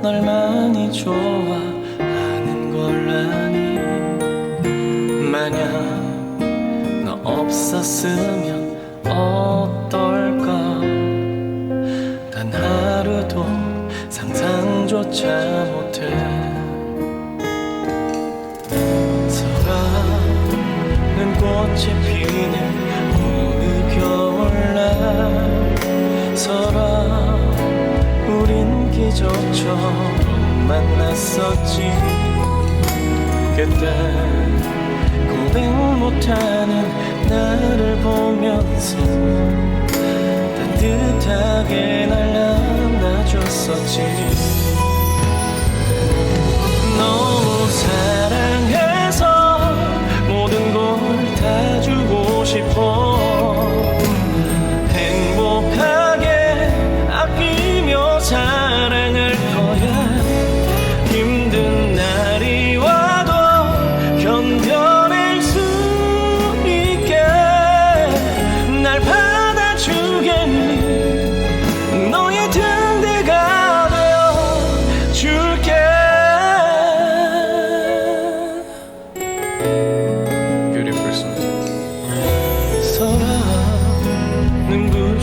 널 많이 좋아하는 걸 아니 만약 너 없었으면 어떨까? 단 하루도 상상조차 못해. 서가는 꽃이 피는 기적처럼 만났었지. 그때 고백 못하는 나를 보면서 따뜻하게 날 안아줬었지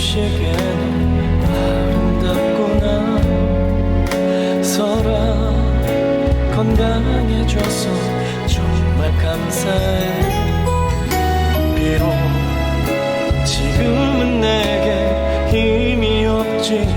시게는 아름답구나. 서라 건강해줘서 정말 감사해. 비록 지금은 내게 힘이 없지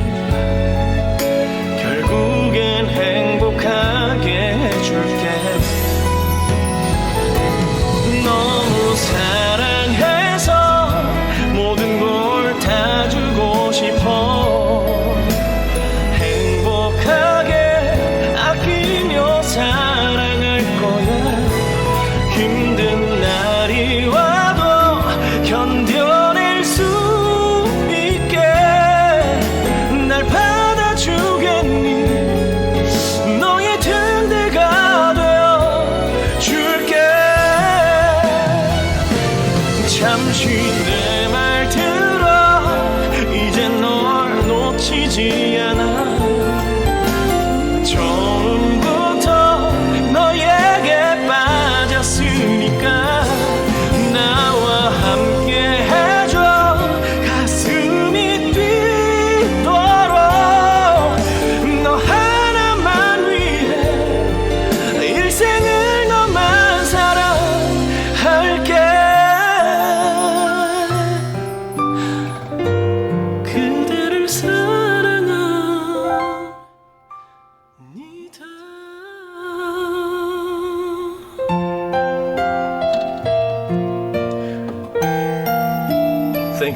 잠시 내 말 들어. 이제 널 놓치지 않아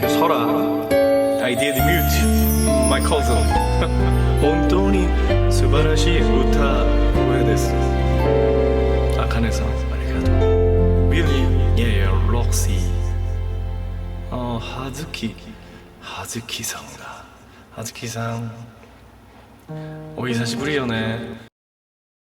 ソラ I did mute my cousin. 本当に素晴らしい歌声です。あかねさん、ありがとう。あ、さんだ。さん、お久しぶりよね。